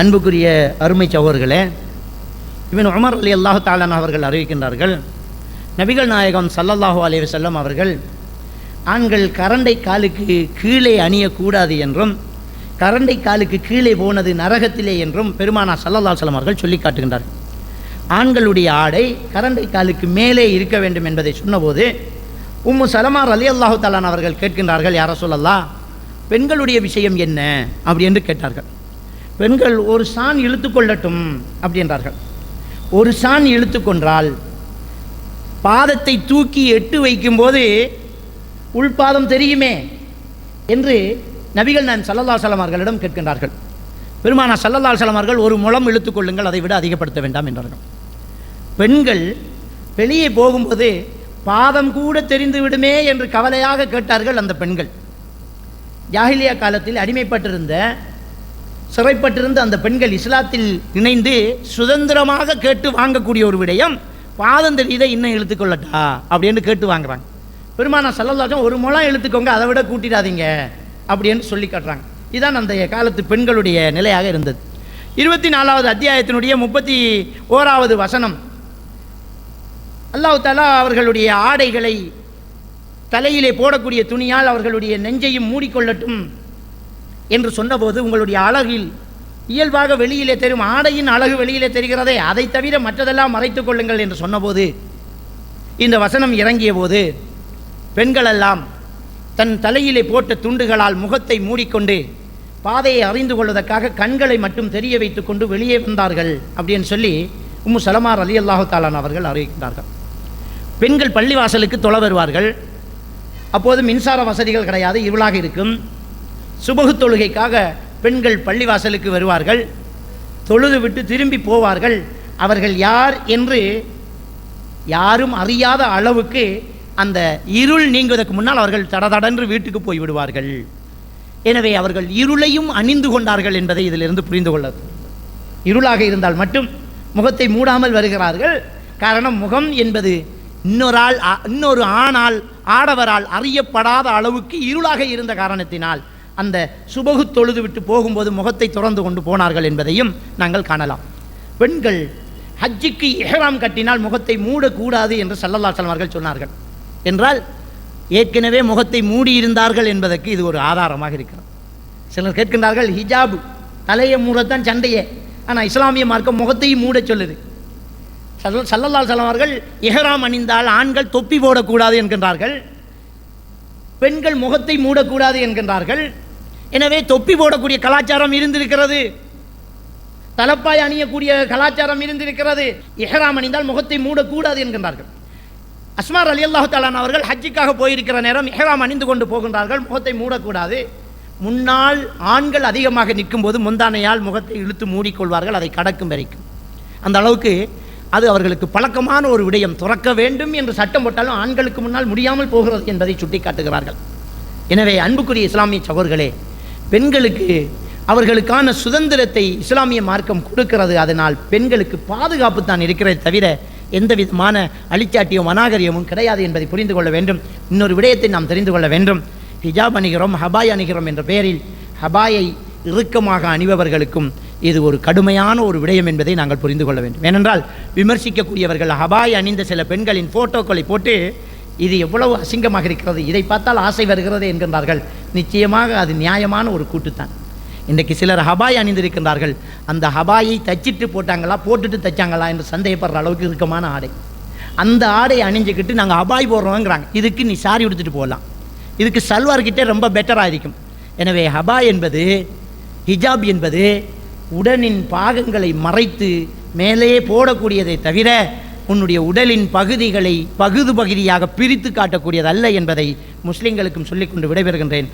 அன்புக்குரிய அருமை சகோர்களே இவன் உமர் அலி அல்லாஹு தாலான் அவர்கள் அறிவிக்கின்றார்கள் நபிகள் நாயகம் சல்லல்லாஹு அலி செல்லம் அவர்கள் ஆண்கள் கரண்டை காலுக்கு கீழே அணியக்கூடாது என்றும் கரண்டை காலுக்கு கீழே போனது நரகத்திலே என்றும் பெருமானா சல்லல்லா அலுவலம் அவர்கள் சொல்லி காட்டுகின்றார்கள் ஆண்களுடைய ஆடை கரண்டை காலுக்கு மேலே இருக்க வேண்டும் என்பதை சொன்னபோது உம்மு சலமார் அலி அல்லாஹு தாலான் அவர்கள் கேட்கின்றார்கள் யார சொல்லல்லா பெண்களுடைய விஷயம் என்ன? அப்படி என்று கேட்டார்கள். பெண்கள் ஒரு சான் இழுத்துக்கொள்ளட்டும் அப்படின்றார்கள். ஒரு சான் இழுத்துக்கொன்றால் பாதத்தை தூக்கி எட்டு வைக்கும்போது உள்பாதம் தெரியுமே என்று நபிகள் நான் சல்லல்லா சலமார்களிடம் கேட்கின்றார்கள். பெருமானா சல்லல்லா சலமார்கள் ஒரு முளம் இழுத்துக்கொள்ளுங்கள் அதை விட அதிகப்படுத்த வேண்டாம் என்றார்கள். பெண்கள் வெளியே போகும்போது பாதம் கூட தெரிந்து விடுமே என்று கவலையாக கேட்டார்கள் அந்த பெண்கள். ஜாஹிலியா காலத்தில் அடிமைப்பட்டிருந்த சிறைப்பட்டிருந்த அந்த பெண்கள் இஸ்லாத்தில் இணைந்து சுதந்திரமாக கேட்டு வாங்கக்கூடிய ஒரு விடயம் பாதம் தெரியுதை இன்னும் இழுத்துக்கொள்ளட்டா? அப்படின்னு கேட்டு வாங்குறாங்க. பெருமானா சல்லல்லாச்சும் ஒரு முளம் இழுத்துக்கோங்க அதை விட கூட்டிடாதீங்க அப்படின்னு சொல்லி காட்டுறாங்க. இதான் அந்த காலத்து பெண்களுடைய நிலையாக இருந்தது. இருபத்தி நாலாவது அத்தியாயத்தினுடைய முப்பத்தி ஓராவது வசனம். அல்லாஹு தாலா அவர்களுடைய ஆடைகளை தலையிலே போடக்கூடிய துணியால் அவர்களுடைய நெஞ்சையும் மூடிக்கொள்ளட்டும். என்று சொன்னபோது உங்களுடைய அழகில் இயல்பாக வெளியிலே தெரியும் ஆடையின் அழகு வெளியிலே தெரிகிறதே அதை தவிர மற்றதெல்லாம் மறைத்துக் கொள்ளுங்கள் என்று சொன்னபோது இந்த வசனம் இறங்கிய போது பெண்களெல்லாம் தன் தலையிலே போட்ட துண்டுகளால் முகத்தை மூடிக்கொண்டு பாதையை அறிந்து கொள்வதற்காக கண்களை மட்டும் தெரிய வைத்துக்கொண்டு வெளியே வந்தார்கள் அப்படின்னு சொல்லி உம்மு சலமார் அலி அல்லாஹு தாலான் அவர்கள் அறிவிக்கின்றார்கள். பெண்கள் பள்ளிவாசலுக்கு தொலை வருவார்கள். அப்போது மின்சார வசதிகள் கிடையாது இருளாக இருக்கும். சுபகு தொழுகைக்காக பெண்கள் பள்ளிவாசலுக்கு வருவார்கள். தொழுது விட்டு திரும்பி போவார்கள். அவர்கள் யார் என்று யாரும் அறியாத அளவுக்கு அந்த இருள் நீங்குவதற்கு முன்னால் அவர்கள் தடதடன்று வீட்டுக்கு போய் விடுவார்கள். எனவே அவர்கள் இருளையும் அணிந்து கொண்டார்கள் என்பதை இதிலிருந்து புரிந்து கொள்ள இருளாக இருந்தால் மட்டும் முகத்தை மூடாமல் வருகிறார்கள். காரணம் முகம் என்பது இன்னொரு ஆள் இன்னொரு ஆணால் ஆடவரால் அறியப்படாத அளவுக்கு இருளாக இருந்த காரணத்தினால் அந்த சுபகு தொழுது விட்டு போகும்போது முகத்தை திறந்து கொண்டு போனார்கள் என்பதையும் நாங்கள் காணலாம். பெண்கள் ஹஜ்ஜிக்கு எஹராம் கட்டினால் முகத்தை மூடக்கூடாது என்று சல்லல்லா அவர்கள் சொன்னார்கள். என்றால் ஏற்கனவே முகத்தை மூடியிருந்தார்கள் என்பதற்கு இது ஒரு ஆதாரமாக இருக்கிறது. சிலர் கேட்கின்றார்கள் ஹிஜாபு தலையை மூடத்தான் சண்டையே. ஆனால் இஸ்லாமிய மார்க்கம் முகத்தையும் மூட சொல்லுது. சல்ல சல்லல்லால் சலவார்கள் எஹராம் அணிந்தால் ஆண்கள் தொப்பி போடக்கூடாது என்கின்றார்கள். பெண்கள் முகத்தை மூடக்கூடாது என்கின்றார்கள். எனவே தொப்பி போடக்கூடிய கலாச்சாரம் இருந்திருக்கிறது. தலப்பாய் அணியக்கூடிய கலாச்சாரம் இருந்திருக்கிறது. எஹராம் அணிந்தால் முகத்தை மூடக்கூடாது என்கின்றார்கள். அஸ்மார் அலி அல்லாஹு தாலான் அவர்கள் ஹஜ்ஜிக்காக போயிருக்கிற நேரம் எஹராம் அணிந்து கொண்டு போகின்றார்கள். முகத்தை மூடக்கூடாது. முன்னால் ஆண்கள் அதிகமாக நிற்கும்போது முந்தானையால் முகத்தை இழுத்து மூடிக்கொள்வார்கள். அதை கடக்கும் வரைக்கும். அந்த அளவுக்கு அது அவர்களுக்கு பழக்கமான ஒரு விடயம். துறக்க வேண்டும் என்று சட்டம் போட்டாலும் ஆண்களுக்கு முன்னால் முடியாமல் போகிறது என்பதை சுட்டிக்காட்டுகிறார்கள். எனவே அன்புக்குரிய இஸ்லாமிய சகோர்களே பெண்களுக்கு அவர்களுக்கான சுதந்திரத்தை இஸ்லாமிய மார்க்கம் கொடுக்கிறது. அதனால் பெண்களுக்கு பாதுகாப்பு தான் இருக்கிறதை தவிர எந்த விதமான அழிச்சாட்டியும் அநாகரியமும் கிடையாது என்பதை புரிந்து கொள்ள வேண்டும். இன்னொரு விடயத்தை நாம் தெரிந்து கொள்ள வேண்டும். ஹிஜாப் அணிகிறோம் ஹபாய் அணிகிறோம் என்ற பெயரில் ஹபாயை இறுக்கமாக அணிபவர்களுக்கும் இது ஒரு கடுமையான ஒரு விடயம் என்பதை நாங்கள் புரிந்து கொள்ள வேண்டும். ஏனென்றால் விமர்சிக்கக்கூடியவர்கள் ஹபாய் அணிந்த சில பெண்களின் ஃபோட்டோக்களை போட்டு இது எவ்வளவு அசிங்கமாக இருக்கிறது? இதை பார்த்தால் ஆசை வருகிறது என்கின்றார்கள். நிச்சயமாக அது நியாயமான ஒரு கூட்டுத்தான். இன்றைக்கு சிலர் ஹபாய் அணிந்திருக்கின்றார்கள். அந்த ஹபாயை தச்சிட்டு போட்டாங்களா போட்டுட்டு தைச்சாங்களா என்று சந்தேகப்படுற அளவுக்கு இறுக்கமான ஆடை. அந்த ஆடையை அணிஞ்சுக்கிட்டு நாங்கள் ஹபாய் போடுறோங்கிறாங்க. இதுக்கு நீ சாரி உடுத்துட்டு போகலாம். இதுக்கு சல்வார்கிட்டே ரொம்ப பெட்டராக இருக்கும். எனவே ஹபா என்பது ஹிஜாப் என்பது உடனின் பாகங்களை மறைத்து மேலேயே போடக்கூடியதை தவிர உன்னுடைய உடலின் பகுதிகளை பகுது பகுதியாக பிரித்து காட்டக்கூடியதல்ல என்பதை முஸ்லிம்களுக்கும் சொல்லிக்கொண்டு விடைபெறுகின்றேன்.